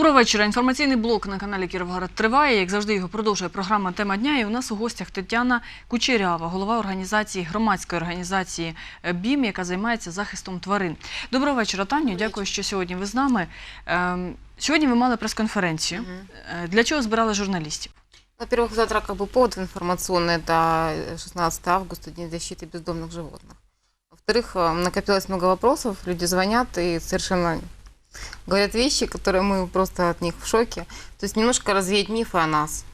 Доброго вечора. Інформаційний блок на каналі Кіровоград триває. Як завжди, його продовжує програма Тема дня. І у нас у гостях Тетяна Кучерява, голова організації громадської організації БІМ, яка займається захистом тварин. Доброго вечора, Таню. Дякую, що сьогодні ви з нами. Ем, Сьогодні ви мали прес-конференцію. Мгм. Е, Для чого збирали журналістів? Во-первых, завтра как бы повод информационный, это 16 августа, День защиты бездомных животных. Во-вторых, э, накопилось много вопросов, люди звонят и совершенно говорят вещи, которые мы просто от них в шоке. То есть немножко развеять мифы о нас.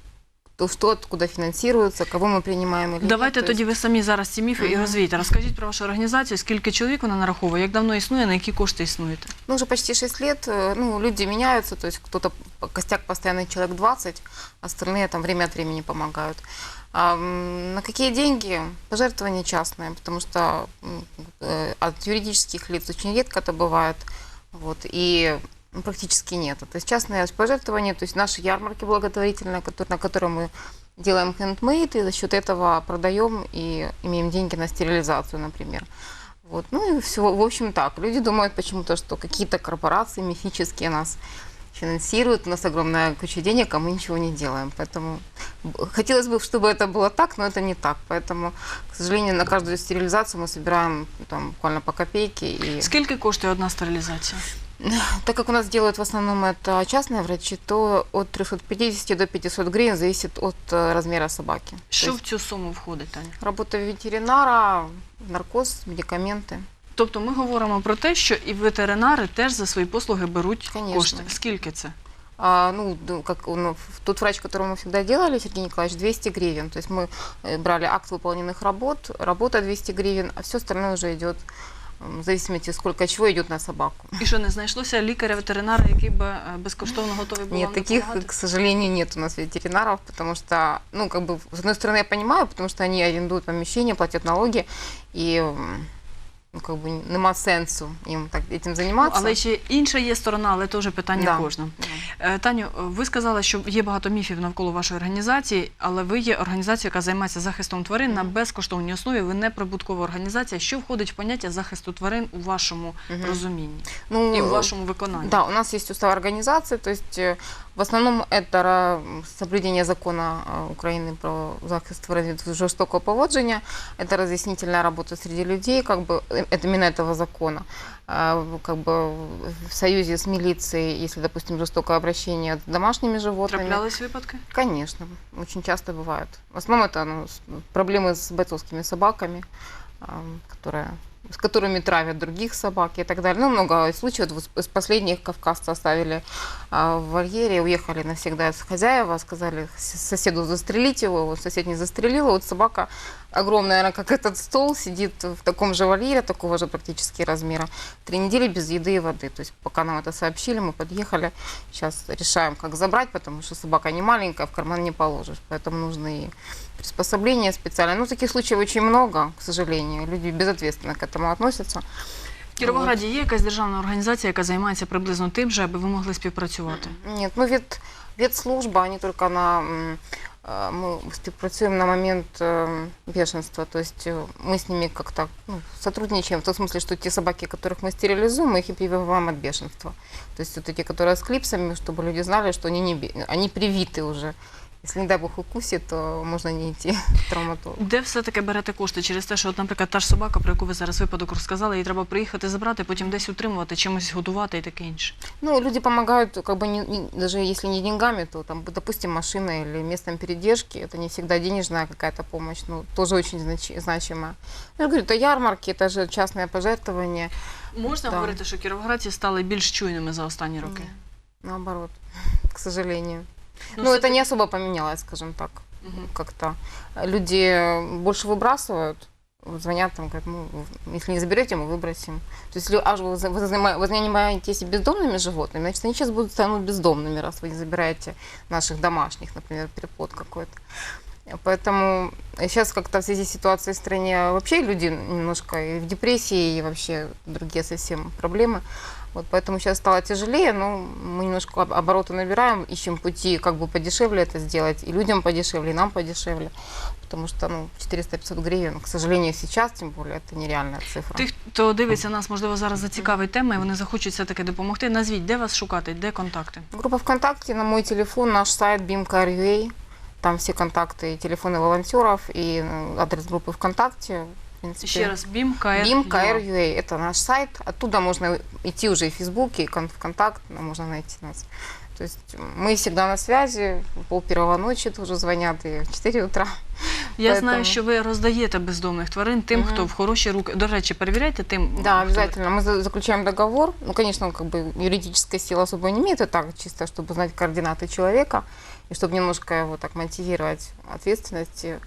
То, что откуда финансируется, кого мы принимаем или Давайте нет. То тоді есть, ви самі зараз ці міфи і Мгм. розвійте. Розкажіть про вашу організацію, скільки чоловік вона нараховує, як давно існує, на які кошти існуєте? ну, уже почти 6 лет, э, ну, люди меняются, то есть кто-то, костяк постоянный человек 20, остальные там время от времени помогают. А, м, на какие деньги? Пожертвования частные, потому что м, э, от юридических лиц очень редко это бывает, вот, и ну, практически нет. То есть частные пожертвования, то есть наши ярмарки благотворительные, которые- на которые мы делаем хендмейд, и за счет этого продаем и имеем деньги на стерилизацию, например. Вот. Ну и все, в общем так. Люди думают почему-то, что какие-то корпорации мифические нас финансируют, у нас огромная куча денег, а мы ничего не делаем. Поэтому б- хотелось бы, чтобы это было так, но это не так. Поэтому, к сожалению, на каждую стерилизацию мы собираем ну, там, буквально по копейке. И Скільки коштує одна стерилізація? так как у нас делают в основном это частные врачи, то от 350 до 500 гривен зависит от э, размера собаки. То Що в есть цю суму входить, Таня? работа ветеринара, наркоз, медикаменты. Тобто ми говоримо про те, що і ветеринари теж за свої послуги беруть Конечно. кошти. Скільки це? А, ну, д- как он, в- тот врач, которого мы всегда делали, Сергей Николаевич, 200 гривен. То есть мы э, брали акт выполненных работ, работа 200 гривен, а все остальное уже идет м, в зависимости, сколько чего идет на собаку. І що не знайшлося лікаря-ветеринара, який би е, безкоштовно готовий був Нет, Нет, вам таких, допомагати? к сожалению, нет у нас ветеринаров, потому что, ну, как бы, с одной стороны, я понимаю, потому что они арендуют помещение, платят налоги, и, м, ну, как бы, нема сенсу им так, этим Ну, заниматься. але ще інша є сторона, але це вже питання Да. кожного. Да. Е, Таню, е, ви сказали, що є багато міфів навколо вашої організації, але ви є організацією, яка займається захистом тварин на Мгм. безкоштовній основі. Ви не прибуткова організація. Що входить в поняття захисту тварин у вашому Мгм. розумінні Ну, і в вашому виконанні? Да, у нас есть устав организации, то есть э, в основном это ра- соблюдение закона э, Украины про захист тварин від жорстокого поводження, это разъяснительная работа среди людей, как бы э, это именно А, Как бы в союзе с милицией, если, допустим, жестокое обращение с домашними животными. Траплялись випадки? Конечно, очень часто бывает. В основном это ну, проблемы с бойцовскими собаками, а, которые, с которыми травят других собак и так далее. Ну, много случаев. Вот из последних кавказца оставили а, в вольере, уехали навсегда с хозяева, сказали соседу застрелить его, вот сосед не застрелил, вот собака огромная, она как этот стол, сидит в таком же вольере, такого же практически размера, три недели без еды и воды. То есть пока нам это сообщили, мы подъехали, сейчас решаем, как забрать, потому что собака не маленькая, в карман не положишь, поэтому нужны и приспособления специальные. Ну, таких случаев очень много, к сожалению, люди безответственно к этому относятся. В Кіровограді є якась державна організація, яка займається приблизно тим же, аби ви могли співпрацювати. Нет, ну вет, ветслужба, они только на... м, э, Мы співпрацюємо на момент э, бешенства, то есть э, мы с ними как-то ну, сотрудничаем в том смысле, что те собаки, которых мы стерилизуем, мы их и прививаем от бешенства. То есть вот эти, которые с клипсами, чтобы люди знали, что они, не, бе- они привиты уже. Если, не дай бог, укусит, то можно не идти к травматологу. Де все-таки берете кошти через те, що, от, наприклад, та ж собака, про яку ви зараз випадок розказали, її треба приїхати забрати, потім десь утримувати, чимось годувати і таке інше. Ну, люди помогают, как бы, не, не- даже если не деньгами, то, там, допустим, машиной или местом передержки. Это не всегда денежная какая-то помощь, но тоже очень значи- значимая. Ну, я говорю, это ярмарки, это же частное пожертвование. Можна Да. говорити, що кіровоградці стали більш чуйними за останні роки? Наоборот, к сожалению. Ну, все-таки- это не особо поменялось, скажем так, Мгм. как-то. Люди больше выбрасывают, звонят, там, говорят, ну, если не заберете, мы выбросим. То есть, если аж вы, вы, вы занимаетесь бездомными животными, значит, они сейчас будут станут бездомными, раз вы не забираете наших домашних, например, переплод какой-то. Поэтому сейчас как-то в связи с ситуацией в стране вообще люди немножко и в депрессии, и вообще другие совсем проблемы. Вот поэтому сейчас стало тяжелее, но мы немножко об- обороты набираем, ищем пути, как бы подешевле это сделать, и людям подешевле, и нам подешевле. Потому что ну, 400-500 гривен, к сожалению, сейчас, тем более, это нереальная цифра. Тих, хто дивиться нас, можливо, зараз зацікавить тема, і вони захочуть все-таки допомогти. Назвіть, де вас шукати, де контакти? Группа ВКонтакте, на мой телефон, наш сайт BIM.ua. Там все контакты, и телефоны волонтеров, и э, адрес группы ВКонтакте. В принципе. Ще раз, BIM.KR.UA. Это наш сайт. Оттуда можно идти уже и в Фейсбуке, и кон- ВКонтакт, можно найти нас. То есть мы всегда на связи, пол первого ночи тоже звонят, и в 4 утра. Я Поэтому- знаю, що ви роздаєте бездомних тварин тим, Мгм. хто в хороші руки. До речі, перевіряйте тим. Да, хто- обязательно. Мы за- заключаем договор. Ну, конечно, он как бы юридической силы особо не имеет, это так, чисто, чтобы знать координаты человека и чтобы немножко его так мотивировать ответственности.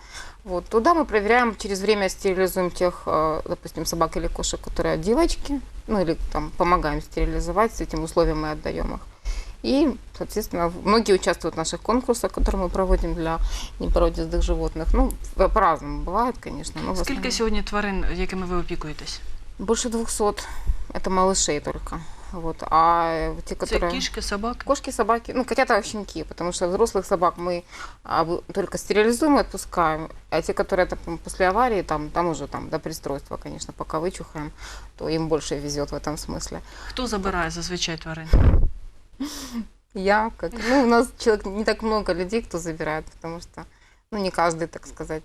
Вот. Туда мы проверяем, через время стерилизуем тех, э, допустим, собак или кошек, которые от девочки, ну или там помогаем стерилизовать, с этим условием мы отдаем их. И, соответственно, многие участвуют в наших конкурсах, которые мы проводим для непородистых животных. Ну, по- по-разному бывает, конечно. Но в Скільки основном- сьогодні тварин, якими ви опікуєтесь? больше 200. Это малышей только. Вот. А э, те, Це которые... кішки, собаки? Кошки, собаки, ну, котята, щенки, потому что взрослых собак мы а, вы- только стерилизуем и отпускаем, а те, которые там, после аварии, там, там уже там, до пристройства, конечно, пока вычухаем, то им больше везет в этом смысле. Хто забирає зазвичай тварин? Я, как, ну, у нас человек, не так много людей, кто забирает, потому что, ну, не каждый, так сказать,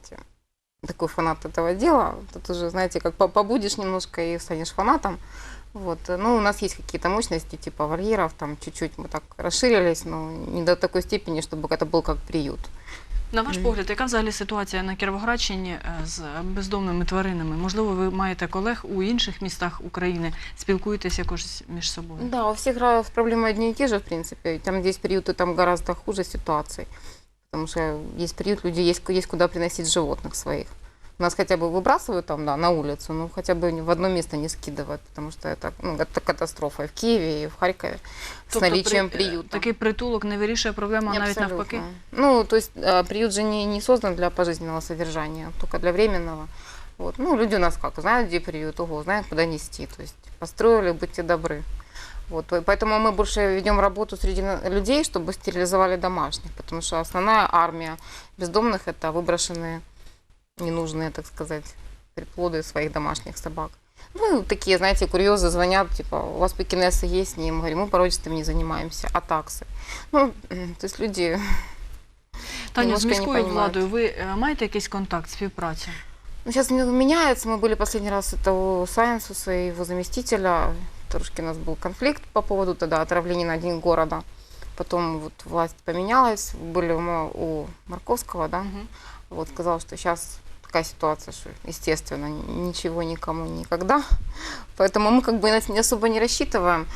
такой фанат этого дела. Тут уже, знаете, как по- побудешь немножко и станешь фанатом. Вот. Ну, у нас есть какие-то мощности, типа вольеров, там чуть-чуть мы так расширились, но не до такой степени, чтобы это был как приют. На ваш Мгм. погляд, яка взагалі ситуація на Кіровоградщині е, з бездомними тваринами? Можливо, ви маєте колег у інших містах України, спілкуєтесь якось між собою? Да, у всех раз проблемы одни и те же, в принципе. Там есть приюты, там гораздо хуже ситуации. Потому что есть приют, люди есть, есть куда приносить животных своих. У нас хотя бы выбрасывают там, да, на улицу, но хотя бы в одно место не скидывают, потому что это, ну, это катастрофа и в Киеве, и в Харькове с Тобто наличием при- е, приюта. Такий притулок не вирішує проблему, а Не, навіть абсолютно. навпаки. Ну, то есть э, приют же не, не создан для пожизненного содержания, только для временного. Вот. Ну, люди у нас как, знают, где приют, ого, знают, куда нести. То есть построили, будьте добры. Вот. и Поэтому мы больше ведем работу среди на- людей, чтобы стерилизовали домашних, потому что основная армия бездомных – это выброшенные, ненужные, так сказать, приплоды своих домашних собак. Ну, и такие, знаете, курьезы звонят, типа, у вас пекинесы есть? Не, мы говорим, мы породистыми не занимаемся, а таксы. Ну, м, то есть люди Таню, з немножко не міською понімають. владою ви е, маєте якийсь контакт, співпрацю? Ну, сейчас меняется. Мы были последний раз это у Сайенсуса и его заместителя. Трошки у нас был конфликт по поводу тогда отравления на день города. Потом вот власть поменялась. Были у, Ма- у Марковского, да, Мгм. вот сказал, что сейчас такая ситуация, что, естественно, ничего никому никогда. Поэтому мы как бы на это не особо не рассчитываем.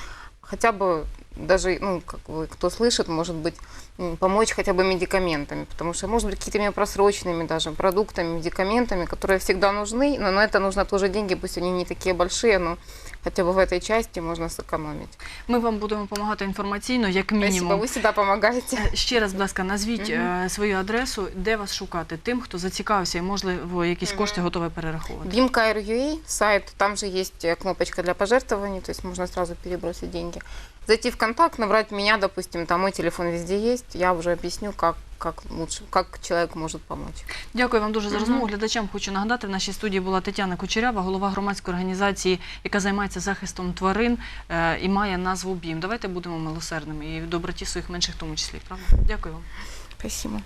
Хотя бы даже, ну, как бы, кто слышит, может быть, м, помочь хотя бы медикаментами, потому что, может быть, какими-то просроченными даже продуктами, медикаментами, которые всегда нужны, но на это нужно тоже деньги, пусть они не такие большие, но хотя бы в этой части можно сэкономить. Ми вам будемо допомагати інформаційно, як Спасибо, мінімум. вы всегда помогаете. Е, Ще раз, будь ласка, назвіть Мгм. е, свою адресу, де вас шукати, тим, хто зацікавився і, можливо, якісь Мгм. кошти готові перераховувати. BIM.ru.ua, сайт, там же есть э, кнопочка для пожертвований, то есть можно сразу перебросить деньги. Зайти в контакт, набрать меня, допустим, там мой телефон везде есть, я уже объясню, как, как лучше, как человек может помочь. Дякую вам дуже за розмову. Глядачам хочу нагадати, в нашій студії була Тетяна Кучерява, голова громадської організації, яка займається захистом тварин е, і має назву БІМ. Давайте будемо милосердними і в доброті своїх менших в тому числі. Правда? Дякую вам. Спасибо.